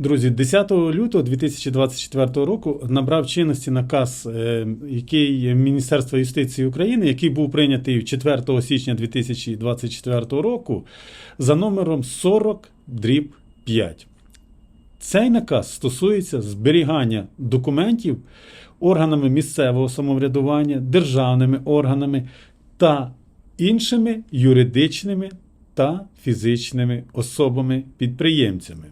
Друзі, 10 лютого 2024 року набрав чинності наказ, е, який Міністерства юстиції України, який був прийнятий 4 січня 2024 року за номером 40 дріб 5. Цей наказ стосується зберігання документів органами місцевого самоврядування, державними органами та іншими юридичними та фізичними особами-підприємцями.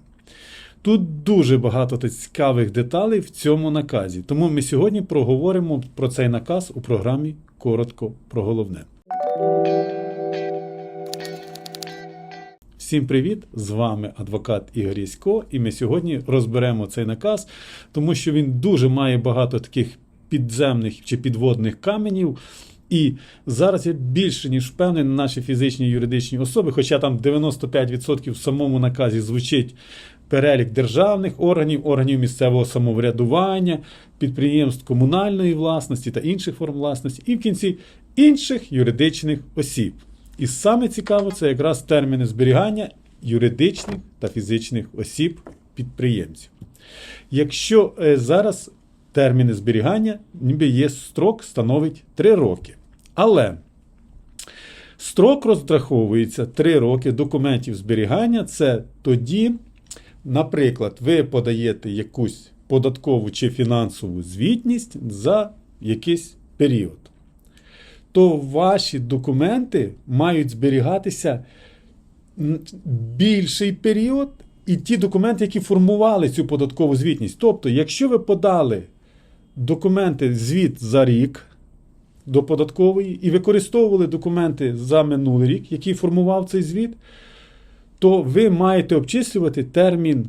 Тут дуже багато цікавих деталей в цьому наказі. Тому ми сьогодні проговоримо про цей наказ у програмі Коротко про головне. Всім привіт! З вами адвокат Ігор Ясько, і ми сьогодні розберемо цей наказ, тому що він дуже має багато таких підземних чи підводних каменів. І зараз я більше ніж впевнений, наші фізичні і юридичні особи, хоча там 95% в самому наказі звучить перелік державних органів, органів місцевого самоврядування, підприємств комунальної власності та інших форм власності, і в кінці інших юридичних осіб. І саме цікаво, це якраз терміни зберігання юридичних та фізичних осіб підприємців. Якщо е, зараз терміни зберігання, ніби є строк, становить 3 роки. Але строк розраховується 3 роки документів зберігання це тоді, наприклад, ви подаєте якусь податкову чи фінансову звітність за якийсь період. То ваші документи мають зберігатися більший період, і ті документи, які формували цю податкову звітність. Тобто, якщо ви подали документи звіт за рік до податкової і використовували документи за минулий рік, який формував цей звіт, то ви маєте обчислювати термін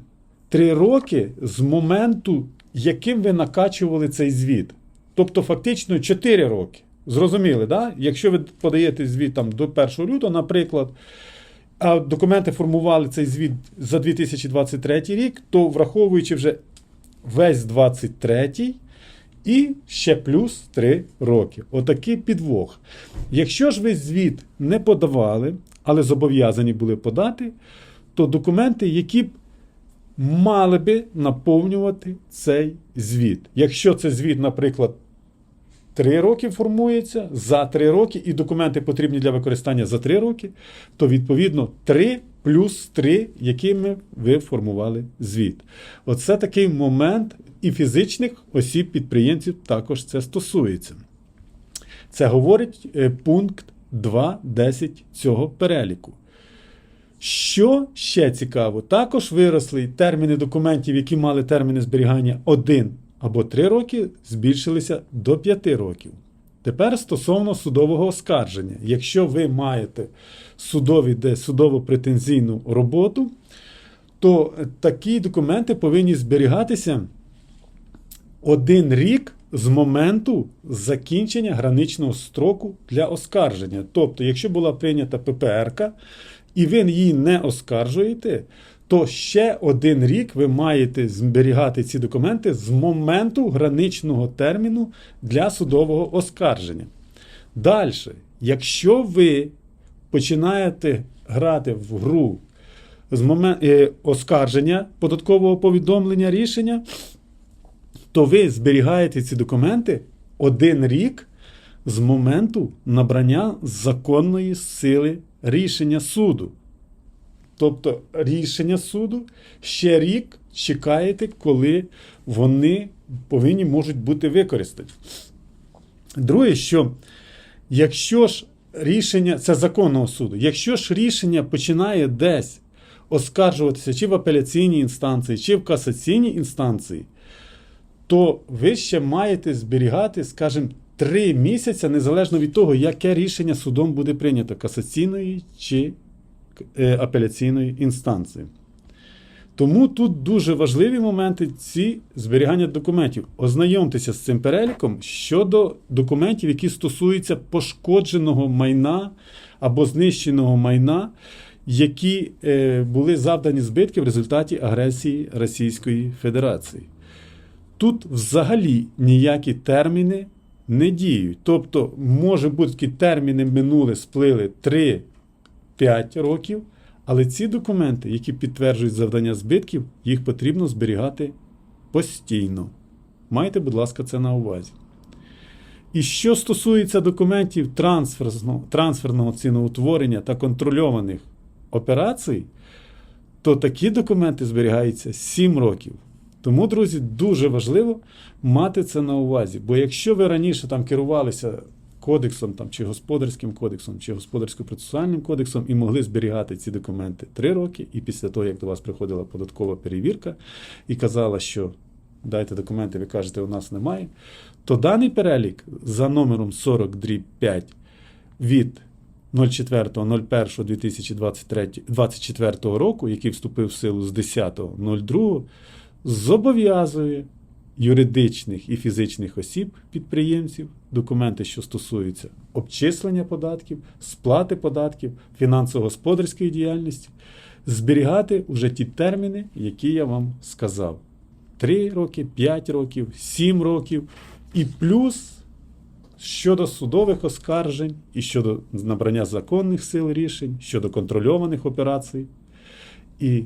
3 роки з моменту, яким ви накачували цей звіт. Тобто, фактично 4 роки. Зрозуміли, да? Якщо ви подаєте звіт там, до 1 лютого, наприклад, а документи формували цей звіт за 2023 рік, то враховуючи вже весь 23 і ще плюс 3 роки. Отакий підвох. Якщо ж ви звіт не подавали, але зобов'язані були подати, то документи, які б мали би наповнювати цей звіт. Якщо це звіт, наприклад, 3 роки формується за 3 роки, і документи потрібні для використання за 3 роки, то відповідно 3 плюс 3, якими ви формували звіт. Оце такий момент, і фізичних осіб підприємців також це стосується. Це говорить е, пункт 2.10 цього переліку. Що ще цікаво, також виросли терміни документів, які мали терміни зберігання 1 або 3 роки, збільшилися до 5 років. Тепер стосовно судового оскарження. Якщо ви маєте судові, де судово-претензійну роботу, то такі документи повинні зберігатися один рік з моменту закінчення граничного строку для оскарження. Тобто, якщо була прийнята ППР, і ви її не оскаржуєте, то ще один рік ви маєте зберігати ці документи з моменту граничного терміну для судового оскарження. Далі, якщо ви починаєте грати в гру з моменту оскарження податкового повідомлення рішення, то ви зберігаєте ці документи один рік з моменту набрання законної сили рішення суду. Тобто рішення суду ще рік чекаєте, коли вони повинні можуть бути використані. Друге, що якщо ж рішення, це законного суду, якщо ж рішення починає десь оскаржуватися чи в апеляційній інстанції, чи в касаційній інстанції, то ви ще маєте зберігати, скажімо, три місяці, незалежно від того, яке рішення судом буде прийнято касаційної чи е, апеляційної інстанції. Тому тут дуже важливі моменти ці зберігання документів. Ознайомтеся з цим переліком щодо документів, які стосуються пошкодженого майна або знищеного майна, які е, були завдані збитки в результаті агресії Російської Федерації. Тут взагалі ніякі терміни не діють. Тобто, може бути такі терміни минули, сплили 3-5 років, Але ці документи, які підтверджують завдання збитків, їх потрібно зберігати постійно. Майте, будь ласка, це на увазі. І що стосується документів трансферного, трансферного ціноутворення та контрольованих операцій, то такі документи зберігаються 7 років. Тому, друзі, дуже важливо мати це на увазі. Бо якщо ви раніше там керувалися кодексом там, чи господарським кодексом, чи господарсько-процесуальним кодексом і могли зберігати ці документи 3 роки, і після того, як до вас приходила податкова перевірка і казала, що дайте документи, ви кажете, у нас немає, то даний перелік за номером 40 дріб 5 від 04.01.2024 року, який вступив в силу з 10.02, зобов'язує юридичних і фізичних осіб підприємців, документи, що стосуються обчислення податків, сплати податків, фінансово-господарської діяльності, зберігати уже ті терміни, які я вам сказав. 3 роки, 5 років, 7 років і плюс щодо судових оскаржень і щодо набрання законних сил рішень, щодо контрольованих операцій і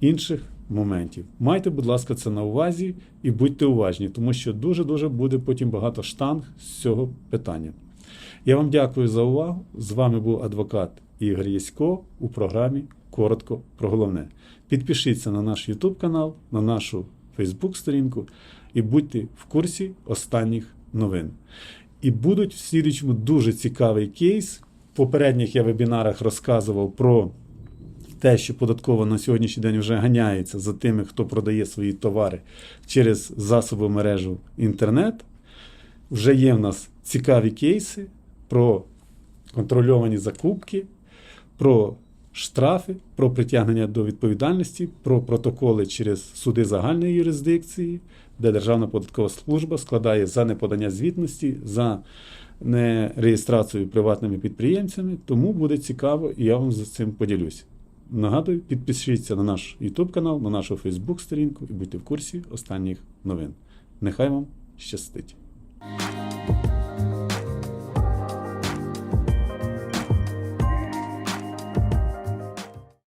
інших моментів. Майте, будь ласка, це на увазі і будьте уважні, тому що дуже-дуже буде потім багато штанг з цього питання. Я вам дякую за увагу. З вами був адвокат Ігор Єсько у програмі Коротко про головне. Підпишіться на наш YouTube канал, на нашу Facebook сторінку і будьте в курсі останніх новин. І будуть в слідчому дуже цікавий кейс. В попередніх я вебінарах розказував про те, що податково на сьогоднішній день вже ганяється за тими, хто продає свої товари через засоби мережу інтернет. Вже є в нас цікаві кейси про контрольовані закупки, про штрафи, про притягнення до відповідальності, про протоколи через суди загальної юрисдикції, де Державна податкова служба складає за неподання звітності, за нереєстрацію приватними підприємцями. Тому буде цікаво, і я вам з цим поділюсь. Нагадую, підпишіться на наш YouTube канал, на нашу Facebook сторінку і будьте в курсі останніх новин. Нехай вам щастить!